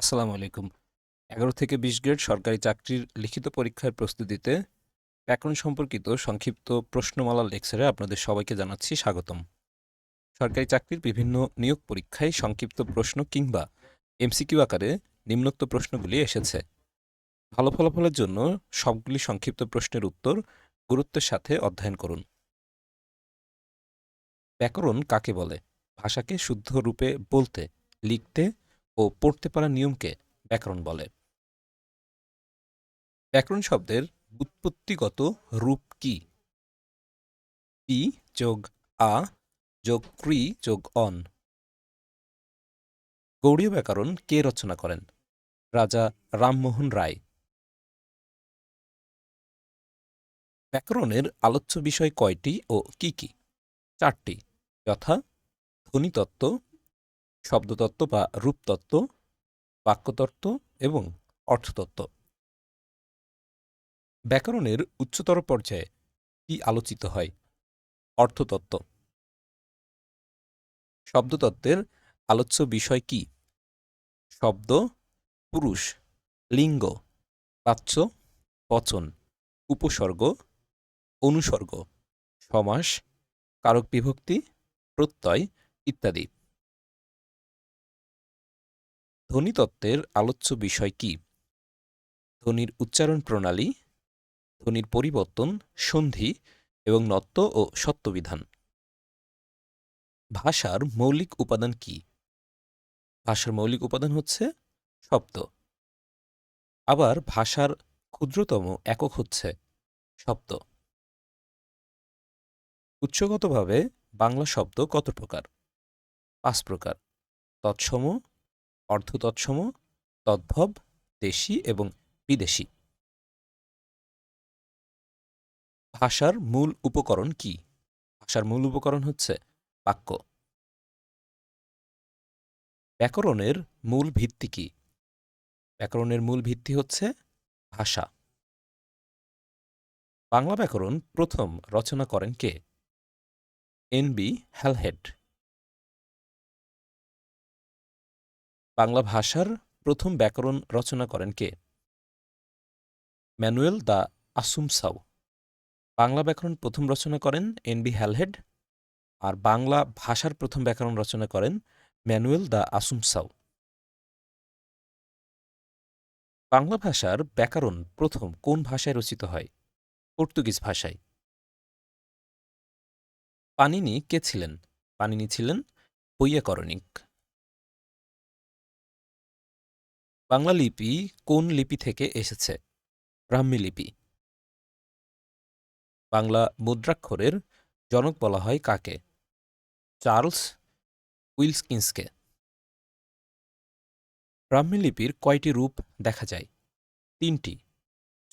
আসসালামু আলাইকুম। ১১ থেকে ২০ গ্রেড সরকারি চাকরির লিখিত পরীক্ষার প্রস্তুতিতে ব্যাকরণ সম্পর্কিত সংক্ষিপ্ত প্রশ্নমালা লেকচারে আপনাদের সবাইকে জানাচ্ছি স্বাগতম। সরকারি চাকরির বিভিন্ন নিয়োগ পরীক্ষায় সংক্ষিপ্ত প্রশ্ন কিংবা এমসিকিউ আকারে নিম্নোক্ত প্রশ্নগুলি এসেছে। ভালো ফলাফলের জন্য সবগুলি সংক্ষিপ্ত প্রশ্নের উত্তর গুরুত্বের সাথে অধ্যয়ন করুন। ব্যাকরণ কাকে বলে? ভাষাকে শুদ্ধ রূপে বলতে, লিখতে ও পড়তে পারা নিয়মকে ব্যাকরণ বলে। ব্যাকরণ শব্দের ব্যুৎপত্তিগত রূপ কি? পি যোগ আ যোগ ক্রি যোগ অন। গৌড়ীয় ব্যাকরণ কে রচনা করেন? রাজা রামমোহন রায়। ব্যাকরণের আলোচ্য বিষয় কয়টি ও কি কি? চারটি যথা ধ্বনিতত্ত্ব, শব্দতত্ত্ব বা রূপতত্ত্ব, বাক্যতত্ত্ব এবং অর্থতত্ত্ব। ব্যাকরণের উচ্চতর পর্যায়ে কি আলোচিত হয়? অর্থতত্ত্ব। শব্দতত্ত্বের আলোচ্য বিষয় কি? শব্দ, পুরুষ, লিঙ্গ, বাচ্য, বচন, উপসর্গ, অনুসর্গ, সমাস, কারক বিভক্তি, প্রত্যয় ইত্যাদি। ধ্বনিতত্ত্বের আলোচ্য বিষয় কি? ধ্বনির উচ্চারণ প্রণালী, ধ্বনির পরিবর্তন, সন্ধি এবং নত্ব ও সত্যবিধান। ভাষার মৌলিক উপাদান কি? ভাষার মৌলিক উপাদান হচ্ছে শব্দ। আবার ভাষার ক্ষুদ্রতম একক হচ্ছে শব্দ। উচ্চগতভাবে বাংলা শব্দ কত প্রকার? পাঁচ প্রকার তৎসম, অর্ধতৎসম, তদ্ভব, দেশি এবং বিদেশি। ভাষার মূল উপকরণ কি? ভাষার মূল উপকরণ হচ্ছে বাক্য। ব্যাকরণের মূল ভিত্তি কি? ব্যাকরণের মূল ভিত্তি হচ্ছে ভাষা। বাংলা ব্যাকরণ প্রথম রচনা করেন কে? N B Halhed. বাংলা ভাষার প্রথম ব্যাকরণ রচনা করেন কে? Manuel da Assumpcao. বাংলা ব্যাকরণ প্রথম রচনা করেন এন বি হ্যালহেড আর বাংলা ভাষার প্রথম ব্যাকরণ রচনা করেন ম্যানুয়েল দ্য আসুমসাউ। বাংলা ভাষার ব্যাকরণ প্রথম কোন ভাষায় রচিত হয়? পর্তুগিজ ভাষায়। পানিনি কে ছিলেন? পানিনি ছিলেন বৈয়াকরণিক। বাংলা লিপি কোন লিপি থেকে এসেছে? ব্রাহ্মী লিপি। বাংলা মুদ্রাক্ষরের জনক বলা হয় কাকে? চার্লস উইলস্কিন্সকে। ব্রাহ্মী লিপির কয়টি রূপ দেখা যায়? তিনটি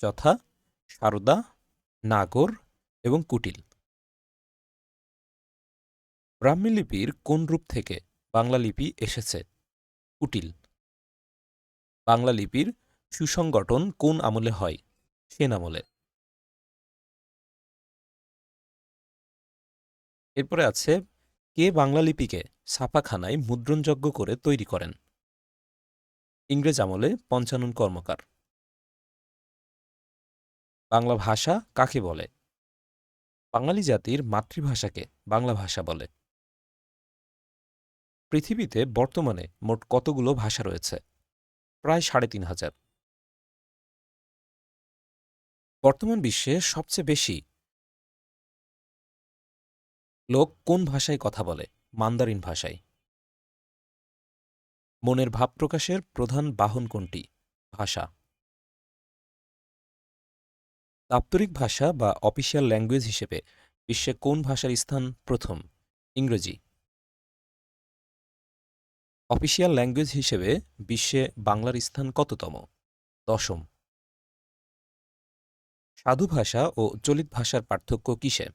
যথা সারদা, নাগর এবং কুটিল। ব্রাহ্মী লিপির কোন রূপ থেকে বাংলা লিপি এসেছে? কুটিল। বাংলা লিপির সুসংগঠন কোন আমলে হয়? সেন আমলে। এরপরে আছে, কে বাংলা লিপিকে ছাপাখানায় মুদ্রণযোগ্য করে তৈরি করেন? ইংরেজ আমলে পঞ্চানন কর্মকার। বাংলা ভাষা কাকে বলে? বাঙালি জাতির মাতৃভাষাকে বাংলা ভাষা বলে। পৃথিবীতে বর্তমানে মোট কতগুলো ভাষা রয়েছে? প্রায় সাড়ে তিন হাজার। বর্তমান বিশ্বে সবচেয়ে বেশি লোক কোন ভাষায় কথা বলে? মান্দারিন ভাষায়। মনের ভাব প্রকাশের প্রধান বাহন কোনটি? ভাষা। দাপ্তরিক ভাষা বা অফিসিয়াল ল্যাঙ্গুয়েজ হিসেবে বিশ্বে কোন ভাষার স্থান প্রথম? ইংরেজি। অফিসিয়াল ল্যাঙ্গুয়েজ হিসেবে বিশ্বে বাংলার স্থান কততম? দশম। সাধু ভাষা ও চলিত ভাষার পার্থক্য কিসে?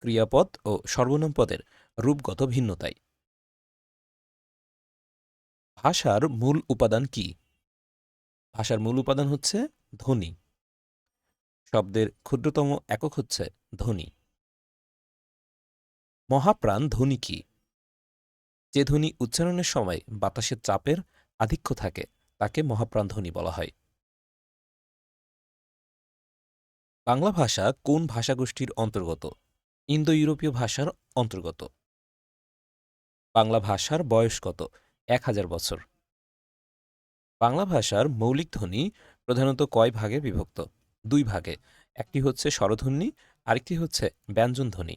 ক্রিয়াপদ ও সর্বনাম পদের রূপগত ভিন্নতায়। ভাষার মূল উপাদান কি? ভাষার মূল উপাদান হচ্ছে ধ্বনি। শব্দের ক্ষুদ্রতম একক হচ্ছে ধ্বনি। মহাপ্রাণ ধ্বনি কি? যে ধ্বনি উচ্চারণের সময় বাতাসের চাপের আধিক্য থাকে, তাকে মহাপ্রাণ ধ্বনি বলা হয়। বাংলা ভাষা কোন ভাষাগোষ্ঠীর অন্তর্গত? ইন্দো ইউরোপীয় ভাষার অন্তর্গত। বাংলা ভাষার বয়স কত? এক হাজার বছর। বাংলা ভাষার মৌলিক ধ্বনি প্রধানত কয় ভাগে বিভক্ত? দুই ভাগে, একটি হচ্ছে স্বরধ্বনি, আরেকটি হচ্ছে ব্যঞ্জনধ্বনি।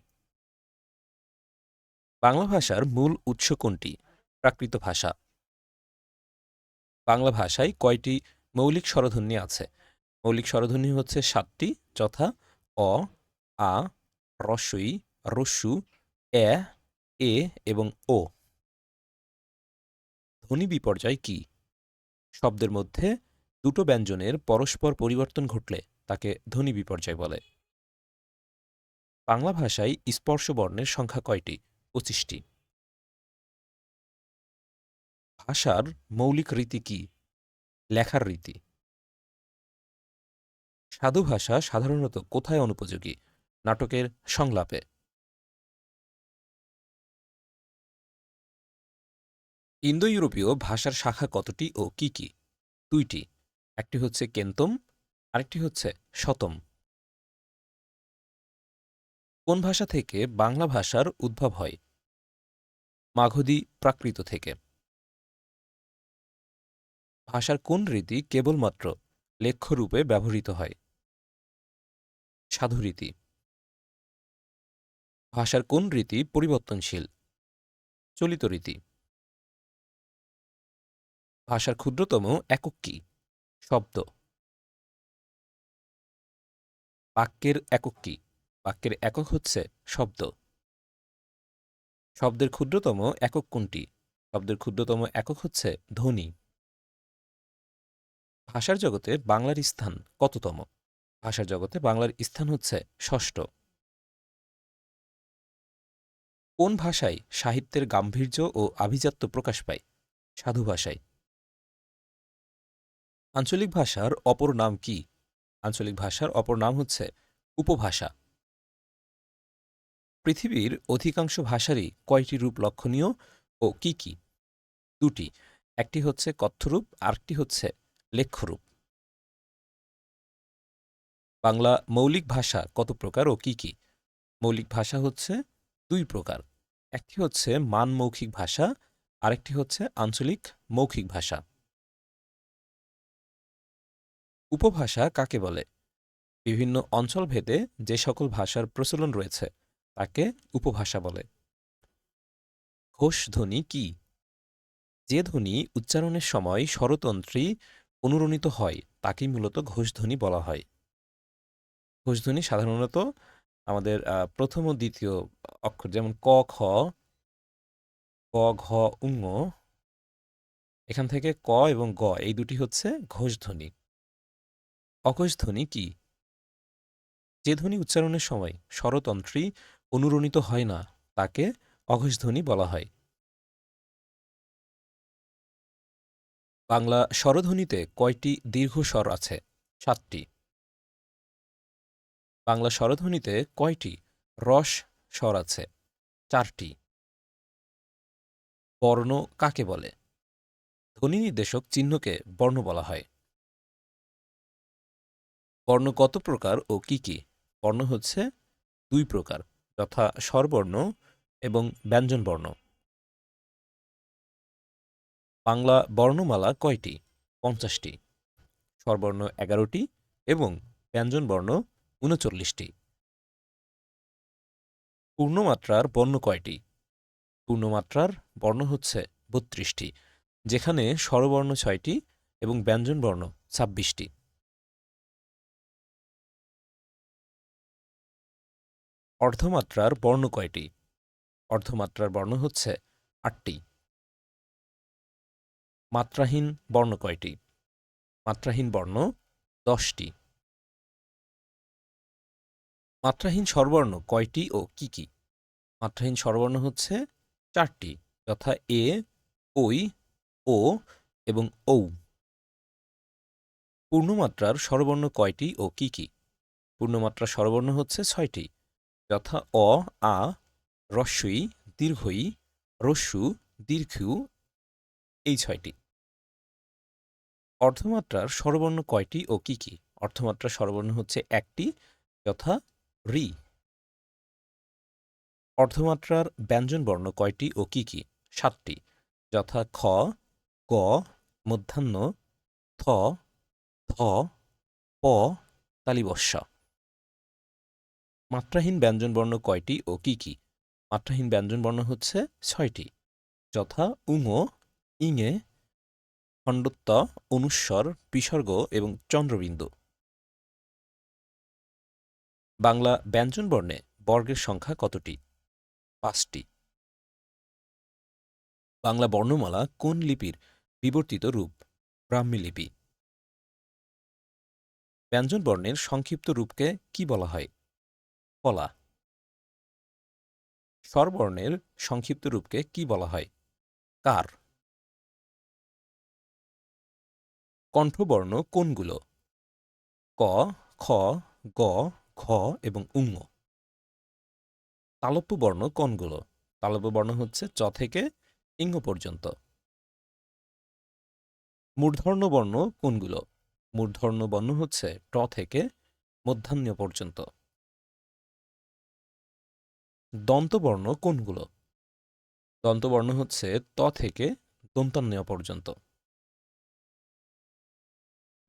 বাংলা ভাষার মূল উৎস কোনটি? প্রাকৃত ভাষা। বাংলা ভাষায় কয়টি মৌলিক স্বরধ্বনি আছে? মৌলিক স্বরধ্বনি হচ্ছে সাতটি, যথা অ, আ রস্বই রস্যু এ এ এবং ও। ধ্বনি বিপর্যয় কি? শব্দের মধ্যে দুটো ব্যঞ্জনের পরস্পর পরিবর্তন ঘটলে তাকে ধ্বনি বিপর্যয় বলে। বাংলা ভাষায় স্পর্শ বর্ণের সংখ্যা কয়টি? পঁচিশটি। ভাষার মৌলিক রীতি কি? লেখার রীতি। সাধু ভাষা সাধারণত কোথায় অনুপযোগী? নাটকের সংলাপে। ইন্দো ইউরোপীয় ভাষার শাখা কতটি ও কি কি? দুইটি। একটি হচ্ছে কেন্তম, আরেকটি হচ্ছে শতম। কোন ভাষা থেকে বাংলা ভাষার উদ্ভব হয়? মাগধী প্রাকৃত থেকে। ভাষার কোন রীতি কেবলমাত্র লেখ্যরূপে ব্যবহৃত হয়? সাধুরীতি ভাষার কোন রীতি পরিবর্তনশীল? চলিত রীতি। ভাষার ক্ষুদ্রতম একক কি? শব্দ। বাক্যের একক কি? বাক্যের একক হচ্ছে শব্দ। শব্দের ক্ষুদ্রতম একক কোনটি? শব্দের ক্ষুদ্রতম একক হচ্ছে ধ্বনি। ভাষার জগতে বাংলার স্থান কততম? ভাষার জগতে বাংলার স্থান হচ্ছে ষষ্ঠ। কোন ভাষায় সাহিত্যের গাম্ভীর্য ও আভিজাত্য প্রকাশ পায়? সাধু ভাষায়। আঞ্চলিক ভাষার অপর নাম কি? আঞ্চলিক ভাষার অপর নাম হচ্ছে উপভাষা। পৃথিবীর অধিকাংশ ভাষারই কয়টি রূপ লক্ষণীয় ও কি কি? দুটি, একটি হচ্ছে কথ্যরূপ, আরেকটি হচ্ছে লেখ্যরূপ। বাংলা মৌলিক ভাষা কত প্রকার ও কি কি? মৌলিক ভাষা হচ্ছে দুই প্রকার। একটি হচ্ছে মান মৌখিক ভাষা, আরেকটি হচ্ছে আঞ্চলিক মৌখিক ভাষা। উপভাষা কাকে বলে? বিভিন্ন অঞ্চল ভেদে যে সকল ভাষার প্রচলন রয়েছে তাকে উপভাষা বলে। ঘোষ ধ্বনি কি? যে ধ্বনি উচ্চারণের সময় স্বরতন্ত্রী অনুরণিত হয়, তাকেই মূলত ঘোষধ্বনি বলা হয়। ঘোষধ্বনি সাধারণত আমাদের প্রথম ও দ্বিতীয় অক্ষর যেমন ক, খ ক ঘ উঙ এখান থেকে ক এবং গ, এই দুটি হচ্ছে ঘোষধ্বনি। অঘোষধ্বনি কি? যে ধ্বনি উচ্চারণের সময় স্বরতন্ত্রী অনুরণিত হয় না, তাকে অঘোষধ্বনি বলা হয়। বাংলা স্বরধ্বনিতে কয়টি দীর্ঘ স্বর আছে? সাতটি। বাংলা স্বরধ্বনিতে কয়টি রস স্বর আছে? চারটি। বর্ণ কাকে বলে? ধ্বনি নির্দেশক চিহ্নকে বর্ণ বলা হয়। বর্ণ কত প্রকার ও কি কি? বর্ণ হচ্ছে দুই প্রকার। যথা স্বরবর্ণ এবং ব্যঞ্জনবর্ণ। বাংলা বর্ণমালা কয়টি? পঞ্চাশটি। স্বরবর্ণ এগারোটি এবং ব্যঞ্জনবর্ণ উনচল্লিশটি। পূর্ণমাত্রার বর্ণ কয়টি? পূর্ণমাত্রার বর্ণ হচ্ছে বত্রিশটি, যেখানে স্বরবর্ণ ছয়টি এবং ব্যঞ্জনবর্ণ ছাব্বিশটি। অর্ধমাত্রার বর্ণ কয়টি? অর্ধমাত্রার বর্ণ হচ্ছে আটটি। মাত্রাহীন বর্ণ কয়টি? মাত্রাহীন বর্ণ দশটি। মাত্রাহীন স্বরবর্ণ কয়টি ও কি কি? মাত্রাহীন স্বরবর্ণ হচ্ছে চারটি, যথা এ ওই ও এবং ঔ। পূর্ণমাত্রার স্বরবর্ণ কয়টি ও কি কি? পূর্ণমাত্রার স্বরবর্ণ হচ্ছে ছয়টি। যথা অ, আ রস্বই দীর্ঘই, রস্যু দীর্ঘ এই ছয়টি। অর্ধমাত্রার স্বরবর্ণ কয়টি ও কি কি? অর্ধমাত্রার স্বরবর্ণ হচ্ছে একটি, যথা রি। অর্ধমাত্রার ব্যঞ্জনবর্ণ কয়টি ও কি কি? সাতটি, যথা খ ক মধ্যাহ্ন, থ ধ প তালিবস্যা মাত্রাহীন ব্যঞ্জনবর্ণ কয়টি ও কি কি? মাত্রাহীন ব্যঞ্জনবর্ণ হচ্ছে ছয়টি। যথা উঙ ইঙে, খণ্ডত্ব, অনুস্বর, বিসর্গ এবং চন্দ্রবিন্দু। বাংলা ব্যঞ্জনবর্ণে বর্গের সংখ্যা কতটি? পাঁচটি। বাংলা বর্ণমালা কোন লিপির বিবর্তিত রূপ? ব্রাহ্মী লিপি। ব্যঞ্জনবর্ণের সংক্ষিপ্ত রূপকে কি বলা হয়? কলা। স্বরবর্ণের সংক্ষিপ্ত রূপকে কি বলা হয়? কার? কণ্ঠবর্ণ কোনগুলো? ক, খ, গ, ঘ এবং উঙ। তালব্য বর্ণ কোনগুলো? তালব্য বর্ণ হচ্ছে চ থেকে ইঙ্গ পর্যন্ত। মূর্ধন্য বর্ণ কোনগুলো? মূর্ধন্য বর্ণ হচ্ছে ট থেকে মধ্যাহ্ন পর্যন্ত। দন্তবর্ণ কোনগুলো? দন্তবর্ণ হচ্ছে ত থেকে দন্তান্য পর্যন্ত।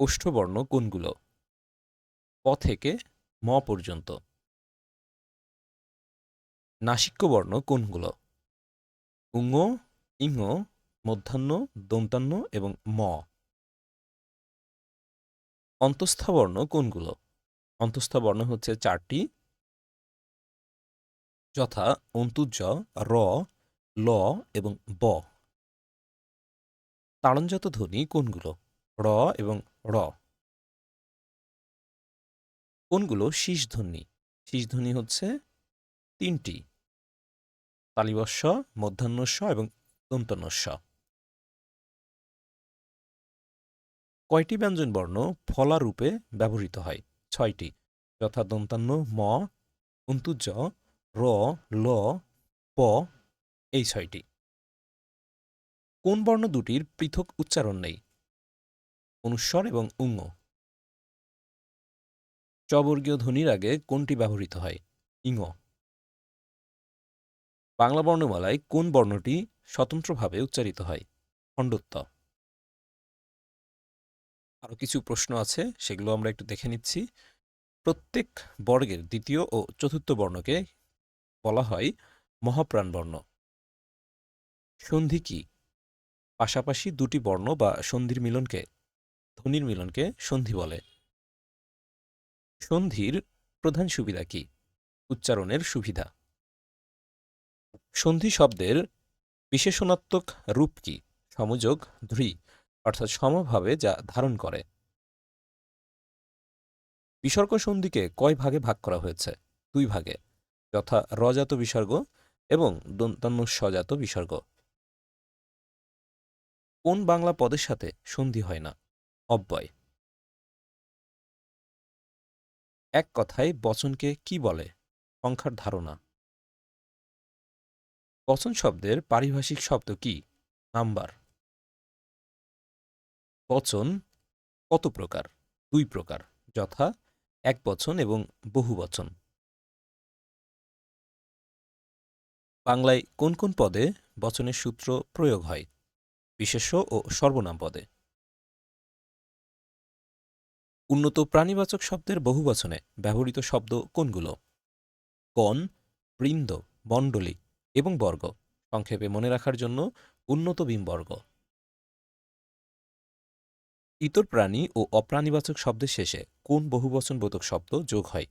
ওষ্ঠবর্ণ কোনগুলো? প থেকে ম পর্যন্ত। নাসিক্যবর্ণ কোনগুলো? উঙ ইঙ মধ্যাহ্ন দন্তান্ন এবং ম। অন্তঃস্থাবর্ণ কোনগুলো? অন্তঃস্থাবর্ণ হচ্ছে চারটি যথা অন্তুজ র, ল এবং ব। তাড়নজাত ধ্বনি কোনগুলো? র এবং র। কোনগুলো? শীষ ধ্বনি। শীষ ধ্বনি হচ্ছে তিনটি। তালিবস্য মধ্যাহ্নস্য এবং দন্তন্যস্য কয়টি ব্যঞ্জন বর্ণ ফলারূপে ব্যবহৃত হয়? ছয়টি। যথা দন্তান্ন ম অন্তুজ র, ল, প, এই ছয়টি। কোন বর্ণ দুটির পৃথক উচ্চারণ নেই? অনুস্বর এবং উঙ্গ। চবর্গীয় ধ্বনির আগে কোনটি ব্যবহৃত হয়? ইঙ বাংলা বর্ণমালায় কোন বর্ণটি স্বতন্ত্রভাবে উচ্চারিত হয়? খণ্ডত্ব। আরও কিছু প্রশ্ন আছে, সেগুলো আমরা একটু দেখে নিচ্ছি। প্রত্যেক বর্গের দ্বিতীয় ও চতুর্থ বর্ণকে বলা হয় মহাপ্রাণ বর্ণ। সন্ধি কি? পাশাপাশি দুটি বর্ণ বা সন্ধির মিলনকে, ধ্বনির মিলনকে সন্ধি বলে। সন্ধির প্রধান সুবিধা কি? উচ্চারণের সুবিধা। সন্ধি শব্দের বিশেষণাত্মক রূপ কি? সমযোগ, ধ্রী, অর্থাৎ সমভাবে যা ধারণ করে। বিসর্গ সন্ধিকে কয় ভাগে ভাগ করা হয়েছে? দুই ভাগে। যথা রজাত বিসর্গ এবং দন্তান্ন স্বজাত বিসর্গ। কোন বাংলা পদের সাথে সন্ধি হয় না? অব্যয়। এক কথায় বচনকে কি বলে? সংখ্যার ধারণা। বচন শব্দের পারিভাষিক শব্দ কি? নাম্বার। বচন কত প্রকার? দুই প্রকার, যথা এক বচন এবং বহু বচন। বাংলায় কোন কোন পদে বচনের সূত্র প্রয়োগ হয়? বিশেষ্য ও সর্বনাম পদে। উন্নত প্রাণীবাচক শব্দের বহুবচনে ব্যবহৃত শব্দ কোনগুলো? কণ, বৃন্দ মণ্ডলী এবং বর্গ। সংক্ষেপে মনে রাখার জন্য উন্নত বর্গ ইতর প্রাণী ও অপ্রাণীবাচক শব্দের শেষে কোন বহুবচনবোধক শব্দ যোগ হয়?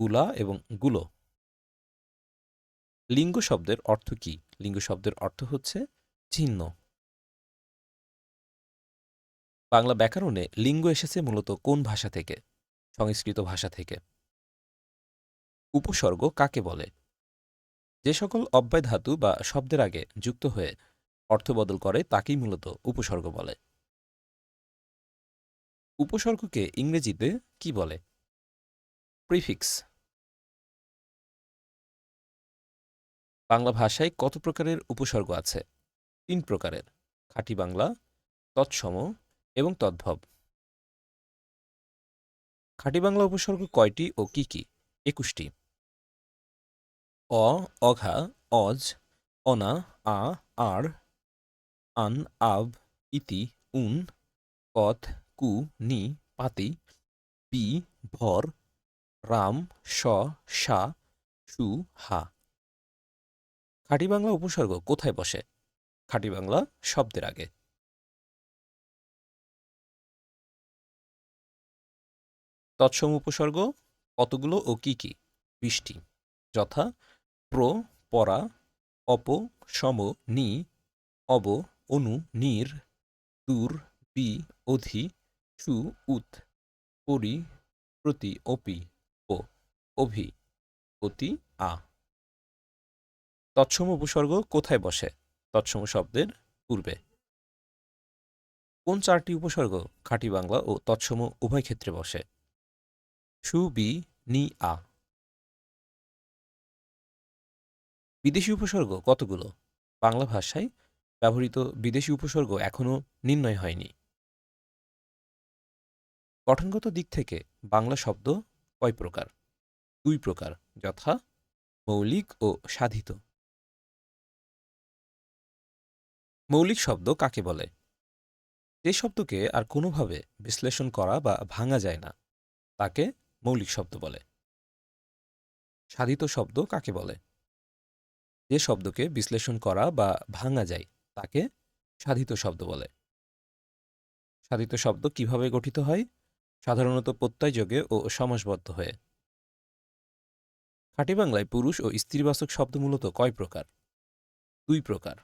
গুলা এবংগুলো। লিঙ্গ শব্দের অর্থ কি? লিঙ্গ শব্দের অর্থ হচ্ছে চিহ্ন। বাংলা ব্যাকরণে লিঙ্গ এসেছে মূলত কোন ভাষা থেকে? সংস্কৃত ভাষা থেকে। উপসর্গ কাকে বলে? যে সকল অব্যয় ধাতু বা শব্দের আগে যুক্ত হয়ে অর্থ বদল করে তাকেই মূলত উপসর্গ বলে। উপসর্গকে ইংরেজিতে কি বলে? প্রিফিক্স। বাংলা ভাষায় কত প্রকারের উপসর্গ আছে? তিন প্রকারের। খাঁটি বাংলা, তৎসম এবং তদ্ভব। খাঁটি বাংলা উপসর্গ কয়টি ও কি কি? একুশটি। অ, অঘা, অজ, অনা, আ আর আন, আব, ইতি, উন কথ কু, নি, পাতি, পি, ভর, রাম, স, সা, সু, হা। খাঁটি বাংলা উপসর্গ কোথায় বসে? খাঁটি বাংলা শব্দের আগে। তৎসম উপসর্গ কতগুলো ও কি কি? বৃষ্টি যথা, প্র, পরা, অপ, সম, নি, অব, অনু, নির দূর বি, অধি, সু উত পরি, প্রতি, অপি ও অভি, অতি, আ। তৎসম উপসর্গ কোথায় বসে? তৎসম শব্দের পূর্বে। কোন চারটি উপসর্গ খাঁটি বাংলা ও তৎসম উভয় ক্ষেত্রে বসে? সু, বি, নি, আ। বিদেশি উপসর্গ কতগুলো? বাংলা ভাষায় ব্যবহৃত বিদেশি উপসর্গ এখনও নির্ণয় হয়নি। গঠনগত দিক থেকে বাংলা শব্দ কয় প্রকার? দুই প্রকার, যথা, মৌলিক ও সাধিত। মৌলিক শব্দ কাকে বলে? যে শব্দকে আর কোনোভাবে বিশ্লেষণ করা বা ভাঙা যায় না, তাকে মৌলিক শব্দ বলে। সাধিত শব্দ কাকে বলে? যে শব্দকে বিশ্লেষণ করা বা ভাঙা যায়, তাকে সাধিত শব্দ বলে। সাধিত শব্দ কীভাবে গঠিত হয়? সাধারণত প্রত্যয়যোগে ও সমাসবদ্ধ হয়ে। খাঁটি বাংলায় পুরুষ ও স্ত্রীবাচক শব্দ মূলত কয় প্রকার? দুই প্রকার।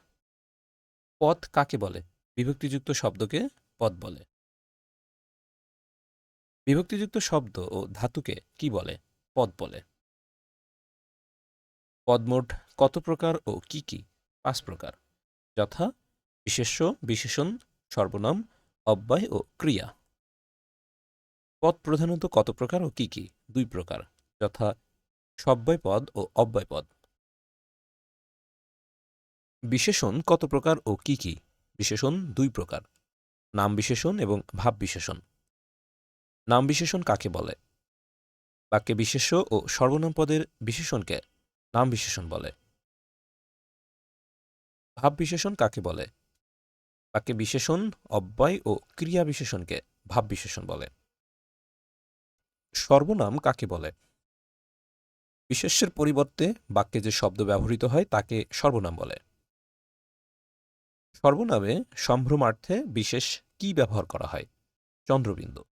পদ কাকে বলে? বিভক্তিযুক্ত শব্দকে পদ বলে। বিভক্তিযুক্ত শব্দ ও ধাতুকে কি বলে? পদ বলে। পদমোট কত প্রকার ও কি কি? পাঁচ প্রকার। যথা, বিশেষ্য, বিশেষণ, সর্বনাম, অব্যয় ও ক্রিয়া। পদ প্রধানত কত প্রকার ও কি কি? দুই প্রকার। যথা, সব্যয় পদ ও অব্যয় পদ। বিশেষণ কত প্রকার ও কি কি? বিশেষণ দুই প্রকার। নাম বিশেষণ এবং ভাব বিশেষণ। নাম বিশেষণ কাকে বলে? বাক্যে বিশেষ্য ও সর্বনাম পদের বিশেষণকে নাম বিশেষণ বলে। ভাব বিশেষণ কাকে বলে? বাক্যে বিশেষণ, অব্যয় ও ক্রিয়া বিশেষণকে ভাব বিশেষণ বলে। সর্বনাম কাকে বলে? বিশেষ্যের পরিবর্তে বাক্যে যে শব্দ ব্যবহৃত হয় তাকে সর্বনাম বলে। সর্বনামে সম্ভ্রমার্থে বিশেষ কি ব্যবহার করা হয়? চন্দ্রবিন্দু।